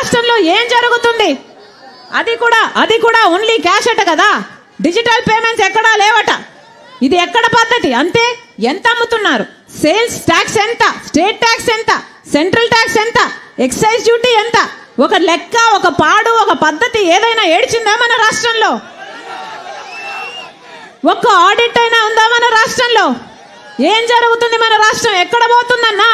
రాష్ట్రంలో ఏం జరుగుతుంది? అది కూడా అది కూడా ఓన్లీ క్యాష్ అట కదా? డిజిటల్ పేమెంట్స్ ఎక్కడా లేవట. ఇది ఎక్కడ పద్ధతి? అంతే ఎంత అమ్ముతున్నారు? సేల్స్ ట్యాక్స్ ఎంత? స్టేట్ ట్యాక్స్ ఎంత? సెంట్రల్ ట్యాక్స్ ఎంత? ఎక్సైజ్ డ్యూటీ ఎంత? ఒక లెక్క ఒక పాడు ఒక పద్ధతి ఏదైనా ఏడ్చిందా మన రాష్ట్రంలో? ఒక్క ఆడిట్ అయినా ఉందా మన రాష్ట్రంలో? ఏం జరుగుతుంది మన రాష్ట్రం? ఎక్కడ పోతుందన్నా?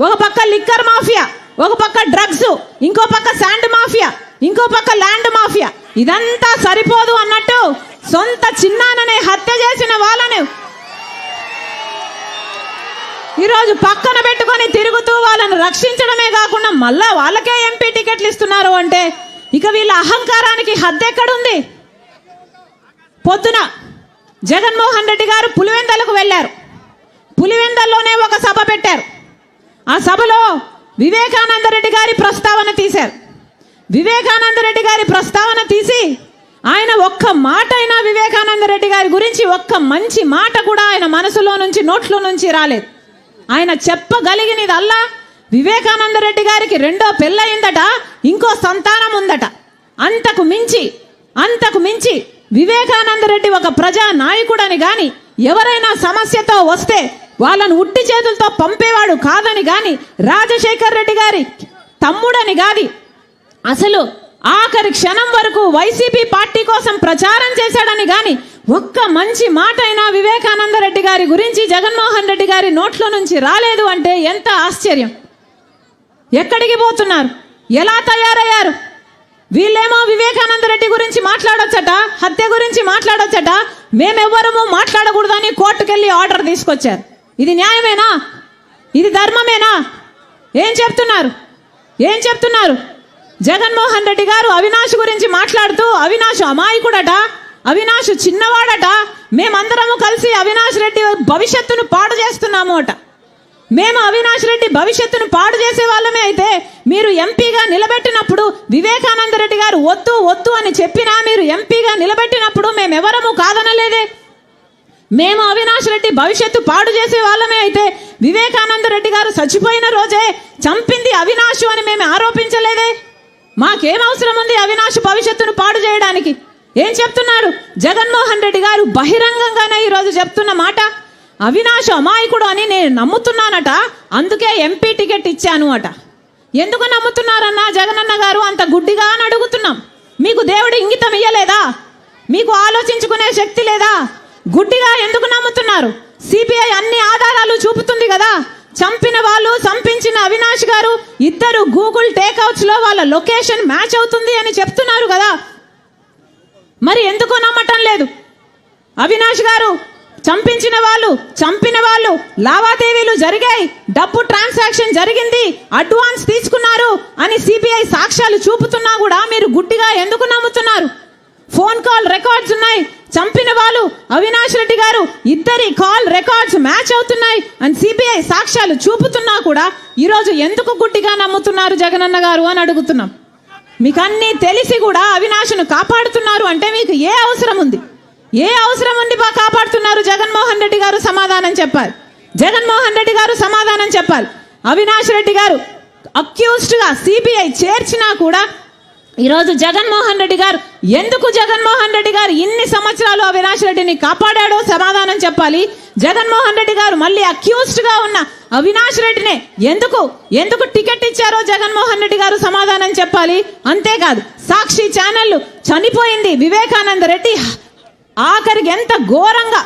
ఒక పక్క లిక్కర్ మాఫియా ఒక పక్క డ్రగ్స్ ఇంకో పక్క శాండ్ మాఫియా ఇంకో పక్క ల్యాండ్ మాఫియా ఇదంతా సరిపోదు అన్నట్టు సొంత చిన్నాననే హత్య చేసిన వాళ్ళని ఈరోజు పక్కన పెట్టుకొని తిరుగుతూ వాళ్ళను రక్షించడమే కాకుండా మళ్ళా వాళ్ళకే ఎంపీ టికెట్లు ఇస్తున్నారు అంటే ఇక వీళ్ళ అహంకారానికి హద్దు ఎక్కడుంది? పొద్దున జగన్మోహన్ రెడ్డి గారు పులివెందలకు వెళ్ళారు. పులివెందల్లోనే ఒక సభ పెట్టారు. ఆ సభలో వివేకానంద రెడ్డి గారి ప్రస్తావన తీశారు. వివేకానంద రెడ్డి గారి ప్రస్తావన తీసి ఆయన ఒక్క మాట అయినా వివేకానంద రెడ్డి గారి గురించి ఒక్క మంచి మాట కూడా ఆయన మనసులో నుంచి నోట్లో నుంచి రాలేదు. ఆయన చెప్పగలిగినదల్లా వివేకానంద రెడ్డి గారికి రెండో పెళ్ళయిందట ఇంకో సంతానం ఉందట. అంతకు మించి అంతకు మించి వివేకానంద రెడ్డి ఒక ప్రజా నాయకుడని కానీ ఎవరైనా సమస్యతో వస్తే వాళ్ళను ఉట్టి చేతులతో పంపేవాడు కాదని గాని రాజశేఖర్ రెడ్డి గారి తమ్ముడని కాది అసలు ఆఖరి క్షణం వరకు వైసీపీ పార్టీ కోసం ప్రచారం చేశాడని గాని ఒక్క మంచి మాట అయినా వివేకానంద రెడ్డి గారి గురించి జగన్మోహన్ రెడ్డి గారి నోట్లో నుంచి రాలేదు అంటే ఎంత ఆశ్చర్యం. ఎక్కడికి పోతున్నారు? ఎలా తయారయ్యారు? వీళ్ళేమో వివేకానంద రెడ్డి గురించి మాట్లాడొచ్చట హత్య గురించి మాట్లాడొచ్చట మేమెవ్వరము మాట్లాడకూడదని కోర్టుకెళ్ళి ఆర్డర్ తీసుకొచ్చారు. ఇది న్యాయమేనా? ఇది ధర్మమేనా? ఏం చెప్తున్నారు? ఏం చెప్తున్నారు? జగన్మోహన్ రెడ్డి గారు అవినాష్ గురించి మాట్లాడుతూ అవినాష్ అమాయకుడట అవినాష్ చిన్నవాడట మేమందరము కలిసి అవినాష్ రెడ్డి భవిష్యత్తును పాడు చేస్తున్నాము అట. మేము అవినాష్ రెడ్డి భవిష్యత్తును పాడు చేసే వాళ్ళమే అయితే మీరు ఎంపీగా నిలబెట్టినప్పుడు వివేకానంద రెడ్డి గారు వద్దు వద్దు అని చెప్పినా మీరు ఎంపీగా నిలబెట్టినప్పుడు మేమెవరము కాదనలేదే. మేము అవినాష్ రెడ్డి భవిష్యత్తు పాడు చేసే వాళ్ళమే అయితే వివేకానంద రెడ్డి గారు చచ్చిపోయిన రోజే చంపింది అవినాష్ అని మేము ఆరోపించలేదే. మాకేం అవసరం ఉంది అవినాష్ భవిష్యత్తును పాడు చేయడానికి? ఏం చెప్తున్నారు? జగన్మోహన్ రెడ్డి గారు బహిరంగంగానే ఈరోజు చెప్తున్న మాట. అవినాష్ అమాయకుడు అని నేను నమ్ముతున్నానట. అందుకే ఎంపీ టికెట్ ఇచ్చాను అట. ఎందుకు నమ్ముతున్నారన్నా జగనన్న గారు? అంత గుడ్డిగా అని అడుగుతున్నాం. మీకు దేవుడు ఇంగితం ఇయ్యలేదా? మీకు ఆలోచించుకునే శక్తి లేదా? గుడ్డిగా ఎందుకు నమ్ముతున్నారు? సిబిఐ అన్ని ఆధారాలు చూపుతుంది కదా. చంపిన వాళ్ళు చంపించిన అవినాష్ గారు ఇద్దరు గూగుల్ టేక్అవుట్స్లో వాళ్ళ లొకేషన్ మ్యాచ్ అవుతుంది అని చెప్తున్నారు కదా. మరి ఎందుకు నమ్మటం లేదు. అవినాష్ గారు చంపించిన వాళ్ళు చంపిన వాళ్ళు లావాదేవీలు జరిగాయి. డబ్బు ట్రాన్సాక్షన్ జరిగింది. అడ్వాన్స్ తీసుకున్నారు అని సిబిఐ సాక్ష్యాలు చూపుతున్నా కూడా మీరు గుడ్డిగా ఎందుకు నమ్ముతున్నారు? ఫోన్ కాల్ రికార్డ్స్ ఉన్నాయి. చంపిన వాళ్ళు అవినాష్ రెడ్డి గారు. ఇద్దరి కాల్ రికార్డ్స్ మ్యాచ్ అవుతున్నాయి అని సిబిఐ సాక్ష్యాలు చూపుతున్నా కూడా ఈరోజు ఎందుకు గుడ్డిగా నమ్ముతున్నారు జగనన్న గారు అని అడుగుతున్నాం. మీకు అన్నీ తెలిసి కూడా అవినాష్ను కాపాడుతున్నారు అంటే మీకు ఏ అవసరం ఉంది? ఏ అవసరం ఉంది బా కాపాడుతున్నారు జగన్మోహన్ రెడ్డి గారు సమాధానం చెప్పాలి. జగన్మోహన్ రెడ్డి గారు సమాధానం చెప్పాలి. అవినాష్ రెడ్డి గారు అక్యూస్డ్గా సిబిఐ చేర్చినా కూడా ఈరోజు జగన్మోహన్ రెడ్డి గారు ఎందుకు జగన్మోహన్ రెడ్డి గారు ఇన్ని సంవత్సరాలు అవినాష్ రెడ్డిని కాపాడాడో సమాధానం చెప్పాలి? జగన్మోహన్ రెడ్డి గారు మళ్ళీ అక్యూస్డ్గా ఉన్న అవినాష్ రెడ్డినే ఎందుకు ఎందుకు టికెట్ ఇచ్చారో జగన్మోహన్ రెడ్డి గారు సమాధానం చెప్పాలి? అంతేకాదు సాక్షి ఛానల్ చనిపోయింది వివేకానంద రెడ్డి. ఆఖరికి ఎంత ఘోరంగా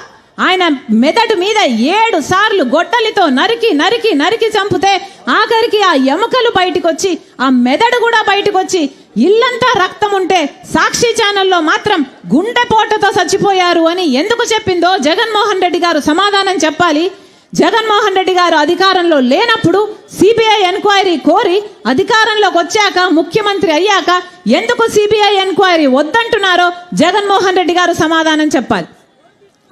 ఆయన మెదడు మీద ఏడు సార్లు గొడ్డలితో నరికి నరికి నరికి చంపితే ఆఖరికి ఆ ఎముకలు బయటకు వచ్చి ఆ మెదడు కూడా బయటకు వచ్చి ఇల్లంతా రక్తం ఉంటే సాక్షి ఛానల్లో మాత్రం గుండెపోటతో చచ్చిపోయారు అని ఎందుకు చెప్పిందో జగన్మోహన్ రెడ్డి గారు సమాధానం చెప్పాలి. జగన్మోహన్ రెడ్డి గారు అధికారంలో లేనప్పుడు సిబిఐ ఎంక్వైరీ కోరి అధికారంలోకి వచ్చాక ముఖ్యమంత్రి అయ్యాక ఎందుకు సిబిఐ ఎంక్వైరీ వద్దంటున్నారో జగన్మోహన్ రెడ్డి గారు సమాధానం చెప్పాలి.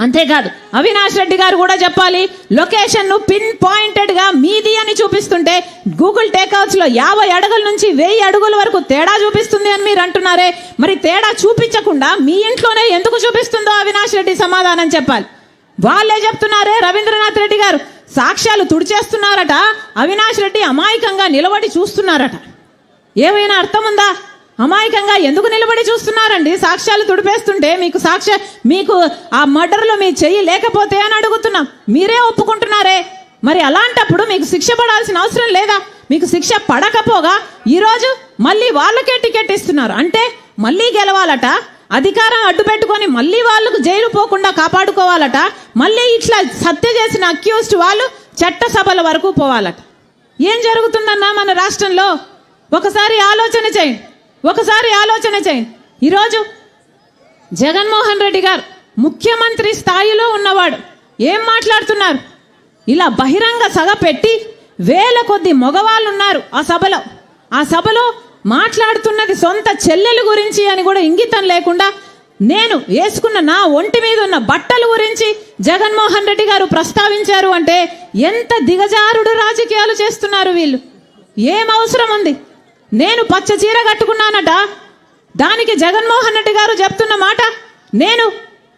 అంతేకాదు అవినాష్ రెడ్డి గారు కూడా చెప్పాలి లొకేషన్ను పిన్ పాయింటెడ్గా మీది అని చూపిస్తుంటే గూగుల్ టేక్అవుట్స్లో యాభై అడుగుల నుంచి వెయ్యి అడుగుల వరకు తేడా చూపిస్తుంది అని మీరు అంటున్నారే. మరి తేడా చూపించకుండా మీ ఇంట్లోనే ఎందుకు చూపిస్తుందో అవినాష్ రెడ్డి సమాధానం చెప్పాలి. వాళ్ళే చెప్తున్నారే రవీంద్రనాథ్ రెడ్డి గారు. సాక్ష్యాలు తుడిచేస్తున్నారట అవినాష్ రెడ్డి అమాయకంగా నిలబడి చూస్తున్నారట. ఏమైనా అర్థం ఉందా? అమాయకంగా ఎందుకు నిలబడి చూస్తున్నారండి? సాక్ష్యాలు తుడిపేస్తుంటే మీకు సాక్ష్య మీకు ఆ మర్డర్లో మీ చెయ్యి లేకపోతే అని అడుగుతున్నాం. మీరే ఒప్పుకుంటున్నారే? మరి అలాంటప్పుడు మీకు శిక్ష పడాల్సిన అవసరం లేదా? మీకు శిక్ష పడకపోగా ఈరోజు మళ్ళీ వాళ్ళకే టికెట్ ఇస్తున్నారు. అంటే మళ్ళీ గెలవాలట అధికారం అడ్డు పెట్టుకొని మళ్ళీ వాళ్ళకు జైలు పోకుండా కాపాడుకోవాలట మళ్ళీ ఇట్లా హత్య చేసిన అక్యూస్డ్ వాళ్ళు చట్టసభల వరకు పోవాలట. ఏం జరుగుతుందన్నా మన రాష్ట్రంలో? ఒకసారి ఆలోచన చేయండి. ఒకసారి ఆలోచన చేయండి ఈరోజు జగన్మోహన్ రెడ్డి గారు ముఖ్యమంత్రి స్థాయిలో ఉన్నవాడు. ఏం మాట్లాడుతున్నారు? ఇలా బహిరంగ సభ పెట్టి వేల కొద్ది మగవాళ్ళు ఉన్నారు ఆ సభలో. ఆ సభలో మాట్లాడుతున్నది సొంత చెల్లెలు గురించి అని కూడా ఇంగితం లేకుండా నేను వేసుకున్న నా ఒంటి మీద ఉన్న బట్టల గురించి జగన్మోహన్ రెడ్డి గారు ప్రస్తావించారు అంటే ఎంత దిగజారుడు రాజకీయాలు చేస్తున్నారు వీళ్ళు? ఏం అవసరం ఉంది? నేను పచ్చ చీర కట్టుకున్నానట. దానికి జగన్మోహన్ రెడ్డి గారు చెప్తున్న మాట నేను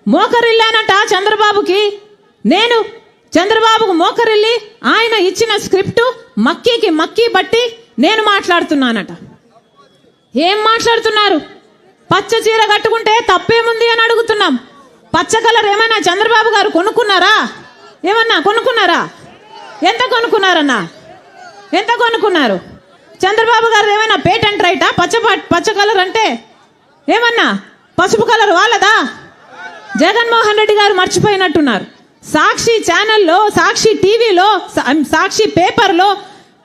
మోకరిల్లానట చంద్రబాబుకి. నేను చంద్రబాబుకు మోకరిల్లి ఆయన ఇచ్చిన స్క్రిప్టు మక్కీకి మక్కీ బట్టి నేను మాట్లాడుతున్నానట. ఏం మాట్లాడుతున్నారు? పచ్చ చీర కట్టుకుంటే తప్పేముంది అని అడుగుతున్నాం. పచ్చ కలర్ ఏమైనా చంద్రబాబు గారు కొనుక్కున్నారా? ఏమన్నా కొనుక్కున్నారా? ఎంత కొనుక్కున్నారన్నా? ఎంత కొనుక్కున్నారు? చంద్రబాబు గారు ఏమైనా పేటెంట్ రైటా పచ్చ పచ్చ కలర్ అంటే ఏమన్నా? పసుపు కలర్ వాళ్ళదా? జగన్మోహన్ రెడ్డి గారు మర్చిపోయినట్టున్నారు. సాక్షి ఛానల్లో సాక్షి టీవీలో సాక్షి పేపర్లో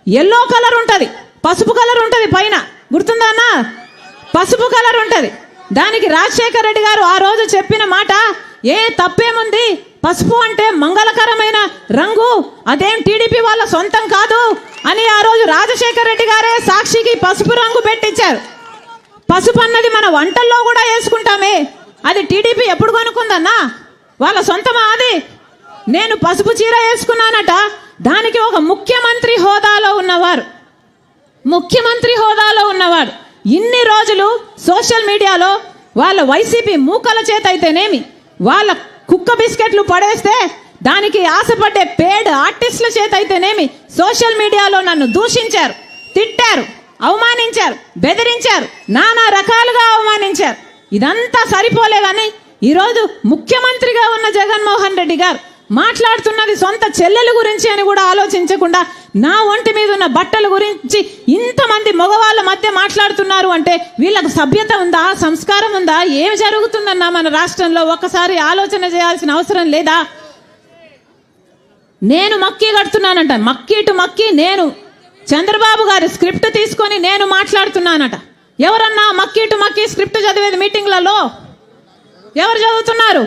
ఎల్లో కలర్ ఉంటుంది. పసుపు కలర్ ఉంటుంది పైన. గుర్తుందా పసుపు కలర్ ఉంటుంది. దానికి రాజశేఖర రెడ్డి గారు ఆ రోజు చెప్పిన మాట ఏ తప్పేముంది? పసుపు అంటే మంగళకరమైన రంగు. అదేం టీడీపీ వాళ్ళ సొంతం కాదు. అని ఆ రోజు రాజశేఖర రెడ్డి గారే సాక్షికి పసుపు రంగు పెట్టించారు. పసుపు అన్నది మన వంటల్లో కూడా వేసుకుంటామే. అది టీడీపీ ఎప్పుడు కొనుక్కుందన్నా? వాళ్ళ సొంతమా అది? నేను పసుపు చీర వేసుకున్నానట. దానికి ఒక ముఖ్యమంత్రి హోదాలో ఉన్నవారు. ముఖ్యమంత్రి హోదాలో ఉన్నవారు. ఇన్ని రోజులు సోషల్ మీడియాలో వాళ్ళ వైసీపీ మూకల చేత అయితేనేమి వాళ్ళ కుక్క బిస్కెట్లు పడేస్తే దానికి ఆశపడే పేడ్ ఆర్టిస్టుల చేత అయితేనేమి సోషల్ మీడియాలో నన్ను దూషించారు తిట్టారు అవమానించారు బెదిరించారు నానా రకాలుగా అవమానించారు. ఇదంతా సరిపోలేదని ఈరోజు ముఖ్యమంత్రిగా ఉన్న జగన్మోహన్ రెడ్డి గారు మాట్లాడుతున్నది సొంత చెల్లెల గురించి అని కూడా ఆలోచించకుండా నా ఒంటి మీద ఉన్న బట్టల గురించి ఇంతమంది మగవాళ్ళ మధ్య మాట్లాడుతున్నారు అంటే వీళ్ళకు సభ్యత ఉందా సంస్కారం ఉందా ఏమి జరుగుతుందన్నా మన రాష్ట్రంలో? ఒక్కసారి ఆలోచన చేయాల్సిన అవసరం లేదా? నేను మక్కీ కడుతున్నానంట. మక్కీ టు మక్కీ నేను చంద్రబాబు గారి స్క్రిప్ట్ తీసుకొని నేను మాట్లాడుతున్నానట. ఎవరన్నా మక్కీ టు మక్కీ స్క్రిప్ట్ చదివేది మీటింగ్లలో? ఎవరు చదువుతున్నారు?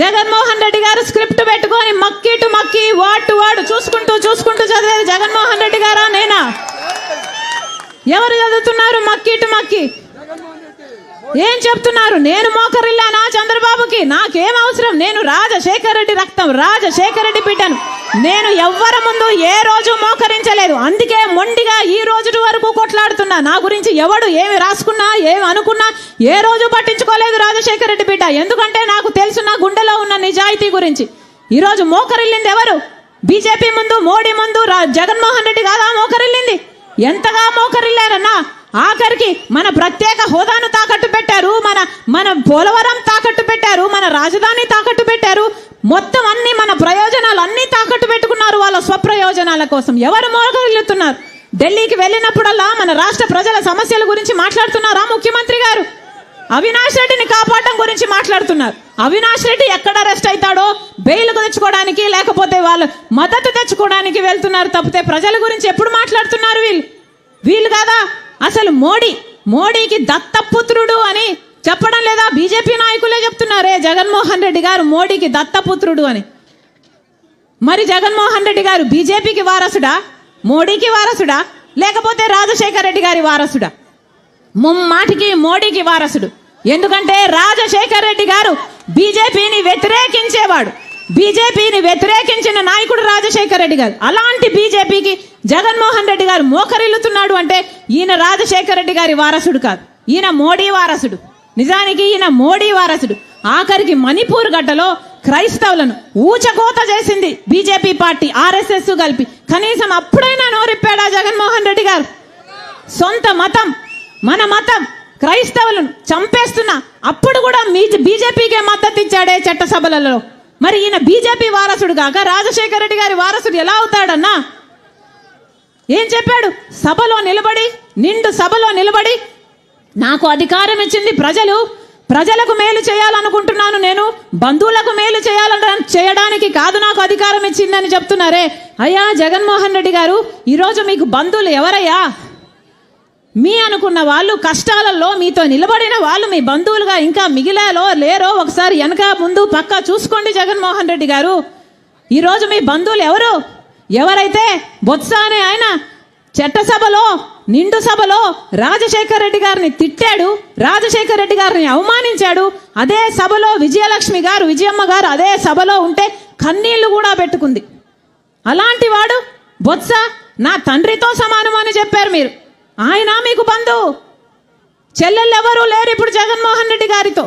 జగన్మోహన్ రెడ్డి గారు స్క్రిప్ట్ పెట్టుకొని మక్కీ టు మక్కీ వార్డ్ టు వాడు చూసుకుంటూ చూసుకుంటూ చదివేది జగన్మోహన్ రెడ్డి గారా నేనా? ఎవరు చదువుతున్నారు మక్కీ టు మక్కీ? ఏం చెప్తున్నారు? నేను మోకరిల్లానా చంద్రబాబుకి? నాకేం అవసరం? నేను రాజశేఖర్ రెడ్డి రక్తం రాజశేఖర రెడ్డి బిడ్డను. నేను ఎవ్వరి ముందు ఏ రోజు మోకరించలేదు. అందుకే మొండిగా ఈ రోజు వరకు కొట్లాడుతున్నా. నా గురించి ఎవడు ఏమి రాసుకున్నా ఏమి అనుకున్నా ఏ రోజు పట్టించుకోలేదు రాజశేఖర రెడ్డి బిడ్డ. ఎందుకంటే నాకు తెలుసు నా గుండెలో ఉన్న నిజాయితీ గురించి. ఈరోజు మోకరిల్లింది ఎవరు? బీజేపీ ముందు మోడీ ముందు రా- జగన్మోహన్ రెడ్డి కాదా మోకరిల్లింది? ఎంతగా మోకరిల్లారన్నా? ఆఖరికి మన ప్రత్యేక హోదాను తాకట్టు మన పోలవరం తాకట్టు పెట్టారు మన రాజధాని తాకట్టు పెట్టారు. మొత్తం అన్ని మన ప్రయోజనాలు అన్ని తాకట్టు పెట్టుకున్నారు వాళ్ళ స్వప్రయోజనాల కోసం. ఎవరు మోకరిల్లుతున్నారు ఢిల్లీకి వెళ్ళినప్పుడల్లా మన రాష్ట్ర ప్రజల సమస్యల గురించి మాట్లాడుతున్నారా ముఖ్యమంత్రి గారు? అవినాష్ రెడ్డిని కాపాడడం గురించి మాట్లాడుతున్నారు. అవినాష్ రెడ్డి ఎక్కడ అరెస్ట్ అవుతాడో బెయిల్ తెచ్చుకోవడానికి లేకపోతే వాళ్ళు మద్దతు తెచ్చుకోవడానికి వెళ్తున్నారు తప్పితే ప్రజల గురించి ఎప్పుడు మాట్లాడుతున్నారు వీళ్ళు? వీళ్ళు కాదా? అసలు మోడీ మోడీకి దత్తపుత్రుడు అని చెప్పడం లేదా? బీజేపీ నాయకులే చెప్తున్నారే. జగన్మోహన్ రెడ్డి గారు మోడీకి దత్తపుత్రుడు అని. మరి జగన్మోహన్ రెడ్డి గారు బీజేపీకి వారసుడా? మోడీకి వారసుడా? లేకపోతే రాజశేఖర రెడ్డి గారి వారసుడా? ముమ్మాటికి మోడీకి వారసుడు. ఎందుకంటే రాజశేఖర్ రెడ్డి గారు బీజేపీని వ్యతిరేకించేవాడు. బీజేపీని వ్యతిరేకించిన నాయకుడు రాజశేఖర్ రెడ్డి గారు. అలాంటి బీజేపీకి జగన్మోహన్ రెడ్డి గారు మోకరిల్లుతున్నాడు అంటే ఈయన రాజశేఖర్ రెడ్డి గారి వారసుడు కాదు. ఈయన మోడీ వారసుడు. నిజానికి ఈయన మోడీ వారసుడు. ఆఖరికి మణిపూర్ గడ్డలో క్రైస్తవులను ఊచకోత చేసింది బీజేపీ పార్టీ ఆర్ఎస్ఎస్ కలిపి. కనీసం అప్పుడైనా నోరిప్పాడా జగన్మోహన్ రెడ్డి గారు? సొంత మతం మన మతం క్రైస్తవులను చంపేస్తున్నా అప్పుడు కూడా మీ బీజేపీకే మద్దతు ఇచ్చాడే చట్టసభలలో. మరి ఈయన బీజేపీ వారసుడు కాక రాజశేఖర రెడ్డి గారి వారసుడు ఎలా అవుతాడన్నా? ఏం చెప్పాడు? సభలో నిలబడి నిండు సభలో నిలబడి నాకు అధికారం ఇచ్చింది ప్రజలు. ప్రజలకు మేలు చేయాలనుకుంటున్నాను నేను. బంధువులకు మేలు చేయాలని చేయడానికి కాదు నాకు అధికారం ఇచ్చిందని చెప్తున్నారే. అయ్యా జగన్మోహన్ రెడ్డి గారు ఈరోజు మీకు బంధువులు ఎవరయ్యా? మీ అనుకున్న వాళ్ళు కష్టాలలో మీతో నిలబడిన వాళ్ళు మీ బంధువులుగా ఇంకా మిగిలాలో లేరో ఒకసారి వెనక ముందు పక్క చూసుకోండి జగన్మోహన్ రెడ్డి గారు. ఈరోజు మీ బంధువులు ఎవరు? ఎవరైతే బొత్స అనే ఆయన చట్టసభలో నిండు సభలో రాజశేఖర్ రెడ్డి గారిని తిట్టాడు రాజశేఖర్ రెడ్డి గారిని అవమానించాడు. అదే సభలో విజయలక్ష్మి గారు విజయమ్మ గారు అదే సభలో ఉంటే కన్నీళ్ళు కూడా పెట్టుకుంది. అలాంటి వాడు బొత్స నా తండ్రితో సమానం అని చెప్పారు మీరు. ఆయన మీకు బంధువు చెల్లెళ్ళు ఎవరు లేరు ఇప్పుడు జగన్మోహన్ రెడ్డి గారితో.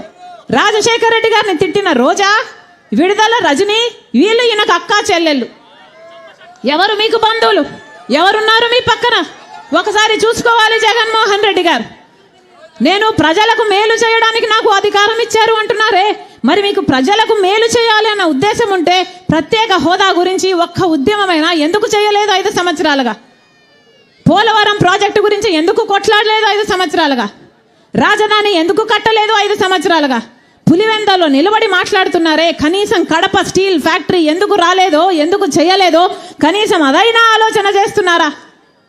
రాజశేఖర్ రెడ్డి గారిని తిట్టిన రోజా విడుదల రజని వీళ్ళు ఈయనకు అక్క చెల్లెళ్ళు. ఎవరు మీకు బంధువులు? ఎవరున్నారు మీ పక్కన? ఒకసారి చూసుకోవాలి జగన్మోహన్ రెడ్డి గారు. నేను ప్రజలకు మేలు చేయడానికి నాకు అధికారం ఇచ్చారు అంటున్నారే. మరి మీకు ప్రజలకు మేలు చేయాలి అన్న ఉద్దేశం ఉంటే ప్రత్యేక హోదా గురించి ఒక్క ఉద్యమమైనా ఎందుకు చేయలేదు ఐదు సంవత్సరాలుగా? పోలవరం ప్రాజెక్టు గురించి ఎందుకు కొట్లాడలేదు ఐదు సంవత్సరాలుగా? రాజధాని ఎందుకు కట్టలేదు ఐదు సంవత్సరాలుగా? పులివెందలో నిలబడి మాట్లాడుతున్నారే. కనీసం కడప స్టీల్ ఫ్యాక్టరీ ఎందుకు రాలేదో ఎందుకు చేయలేదో కనీసం అదైనా ఆలోచన చేస్తున్నారా?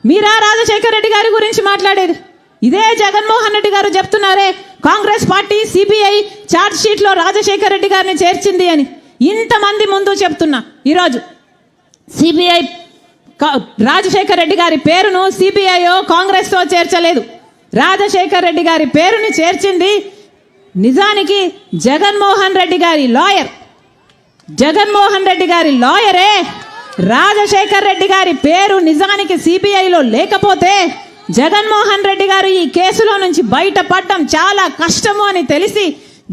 మీరా రాజశేఖర రెడ్డి గారి గురించి మాట్లాడేది? ఇదే జగన్మోహన్ రెడ్డి గారు చెప్తున్నారే కాంగ్రెస్ పార్టీ సిబిఐ ఛార్జ్ షీట్లో రాజశేఖర రెడ్డి గారిని చేర్చింది అని. ఇంతమంది ముందు చెప్తున్నా. ఈరోజు సిబిఐ రాజశేఖర రెడ్డి గారి పేరును సిబిఐ కాంగ్రెస్తో చేర్చలేదు. రాజశేఖర్ రెడ్డి గారి పేరుని చేర్చింది నిజానికి జగన్మోహన్ రెడ్డి గారి లాయర్. జగన్మోహన్ రెడ్డి గారి లాయరే. రాజశేఖర్ రెడ్డి గారి పేరు నిజానికి సిబిఐలో లేకపోతే జగన్మోహన్ రెడ్డి గారు ఈ కేసులో నుంచి బయటపడడం చాలా కష్టము అని తెలిసి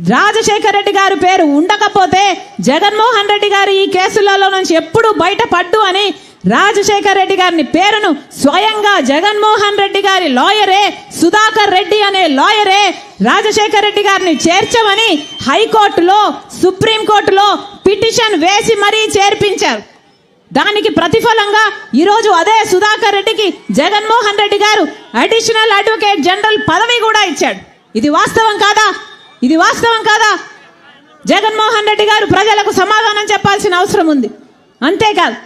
రాజశేఖర్ రెడ్డి గారి పేరు ఉండకపోతే జగన్మోహన్ రెడ్డి గారు ఈ కేసులలో నుంచి ఎప్పుడు బయటపడ్డు అని రాజశేఖర్ రెడ్డి గారిని పేరును స్వయంగా జగన్మోహన్ రెడ్డి గారి లాయరే సుధాకర్ రెడ్డి అనే లాయరే రాజశేఖర్ రెడ్డి గారిని చేర్చమని హైకోర్టులో సుప్రీంకోర్టులో పిటిషన్ వేసి మరీ చేర్పించారు. దానికి ప్రతిఫలంగా ఈరోజు అదే సుధాకర్ రెడ్డికి జగన్మోహన్ రెడ్డి గారు అడిషనల్ అడ్వకేట్ జనరల్ పదవి కూడా ఇచ్చాడు. ఇది వాస్తవం కాదా? ఇది వాస్తవం కాదా? జగన్మోహన్ రెడ్డి గారు ప్రజలకు సమాధానం చెప్పాల్సిన అవసరం ఉంది. అంతేకాదు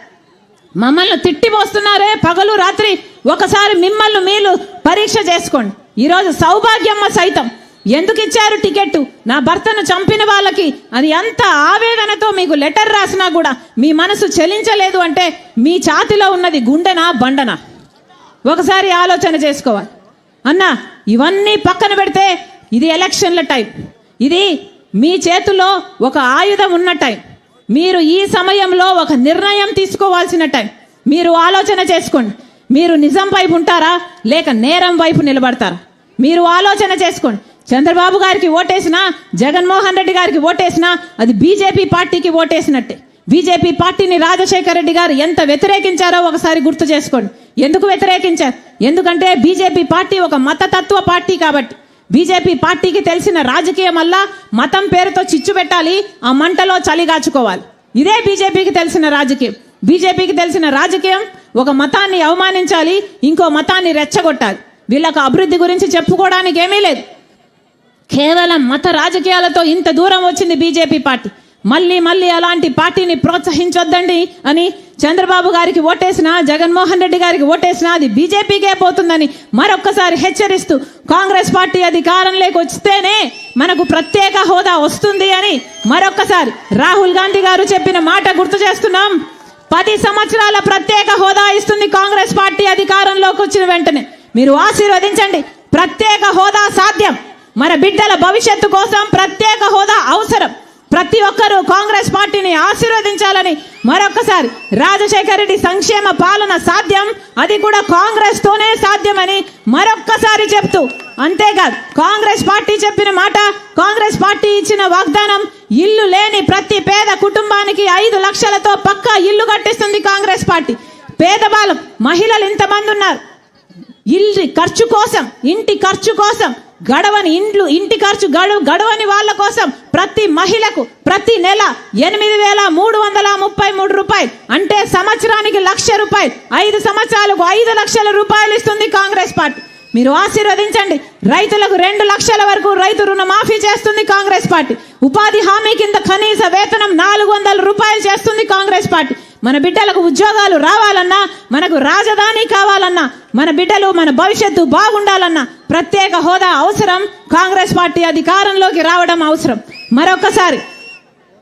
మమ్మల్ని తిట్టిపోస్తున్నారే పగలు రాత్రి ఒకసారి మిమ్మల్ని మీరు పరీక్ష చేసుకోండి. ఈరోజు సౌభాగ్యమ్మ సైతం ఎందుకు ఇచ్చారు టికెట్ నా భర్తను చంపిన వాళ్ళకి అని ఎంత ఆవేదనతో మీకు లెటర్ రాసినా కూడా మీ మనసు చెలించలేదు అంటే మీ ఛాతిలో ఉన్నది గుండెనా బండనా? ఒకసారి ఆలోచన చేసుకోవాలి. అన్న ఇవన్నీ పక్కన పెడితే ఇది ఎలక్షన్ల టైం. ఇది మీ చేతిలో ఒక ఆయుధం ఉన్న టైం. మీరు ఈ సమయంలో ఒక నిర్ణయం తీసుకోవాల్సిన టైం. మీరు ఆలోచన చేసుకోండి. మీరు నిజం వైపు ఉంటారా? లేక నేరం వైపు నిలబడతారా? మీరు ఆలోచన చేసుకోండి. చంద్రబాబు గారికి ఓటేసినా జగన్మోహన్ రెడ్డి గారికి ఓటేసినా అది బీజేపీ పార్టీకి ఓటేసినట్టే. బీజేపీ పార్టీని రాజశేఖర రెడ్డి గారు ఎంత వ్యతిరేకించారో ఒకసారి గుర్తు చేసుకోండి. ఎందుకు వ్యతిరేకించారు? ఎందుకంటే బీజేపీ పార్టీ ఒక మతతత్వ పార్టీ కాబట్టి. బీజేపీ పార్టీకి తెలిసిన రాజకీయం వల్ల మతం పేరుతో చిచ్చు పెట్టాలి ఆ మంటలో చలిగాచుకోవాలి. ఇదే బీజేపీకి తెలిసిన రాజకీయం. బీజేపీకి తెలిసిన రాజకీయం ఒక మతాన్ని అవమానించాలి ఇంకో మతాన్ని రెచ్చగొట్టాలి. వీళ్ళకు అభివృద్ధి గురించి చెప్పుకోవడానికి ఏమీ లేదు. కేవలం మత రాజకీయాలతో ఇంత దూరం వచ్చింది బీజేపీ పార్టీ. మళ్ళీ మళ్ళీ అలాంటి పార్టీని ప్రోత్సహించొద్దండి అని చంద్రబాబు గారికి ఓటేసినా జగన్మోహన్ రెడ్డి గారికి ఓటేసినా అది బీజేపీకే పోతుందని మరొక్కసారి హెచ్చరిస్తూ కాంగ్రెస్ పార్టీ అధికారంలోకి వస్తేనే మనకు ప్రత్యేక హోదా వస్తుంది అని మరొక్కసారి రాహుల్ గాంధీ గారు చెప్పిన మాట గుర్తు చేస్తున్నాం. పది సంవత్సరాల ప్రత్యేక హోదా ఇస్తుంది కాంగ్రెస్ పార్టీ అధికారంలోకి వచ్చిన వెంటనే. మీరు ఆశీర్వదించండి. ప్రత్యేక హోదా సాధ్యం. మన బిడ్డల భవిష్యత్తు కోసం ప్రత్యేక హోదా అవసరం. ప్రతి ఒక్కరూ కాంగ్రెస్ పార్టీని ఆశీర్వదించాలని మరొకసారి రాజశేఖర రెడ్డి సంక్షేమ పాలన సాధ్యం? అది కూడా కాంగ్రెస్ తోనే సాధ్యమని మరొక్కసారి చెప్తూ అంతేకాదు కాంగ్రెస్ పార్టీ చెప్పిన మాట కాంగ్రెస్ పార్టీ ఇచ్చిన వాగ్దానం ఇల్లు లేని ప్రతి పేద కుటుంబానికి ఐదు లక్షలతో పక్కా ఇల్లు కట్టిస్తుంది కాంగ్రెస్ పార్టీ. పేదవాళ్ళు మహిళలు ఇంతమంది ఉన్నారు. ఇల్లు ఖర్చు కోసం ఇంటి ఖర్చు కోసం గడవని ఇండ్లు ఇంటి ఖర్చు గడవ గడవని వాళ్ళ కోసం ప్రతి మహిళకు ప్రతి నెల ఎనిమిది వేల మూడు వందల ముప్పై మూడు రూపాయలు. అంటే సంవత్సరానికి లక్ష రూపాయలు. ఐదు సంవత్సరాలకు ఐదు లక్షల రూపాయలు ఇస్తుంది కాంగ్రెస్ పార్టీ. మీరు ఆశీర్వదించండి. రైతులకు రెండు లక్షల వరకు రైతు రుణమాఫీ చేస్తుంది కాంగ్రెస్ పార్టీ. ఉపాధి హామీ కింద కనీస వేతనం నాలుగు వందల రూపాయలు చేస్తుంది కాంగ్రెస్ పార్టీ. మన బిడ్డలకు ఉద్యోగాలు రావాలన్నా మనకు రాజధాని కావాలన్నా మన బిడ్డలు మన భవిష్యత్తు బాగుండాలన్నా ప్రత్యేక హోదా అవసరం. కాంగ్రెస్ పార్టీ అధికారంలోకి రావడం అవసరం. మరొకసారి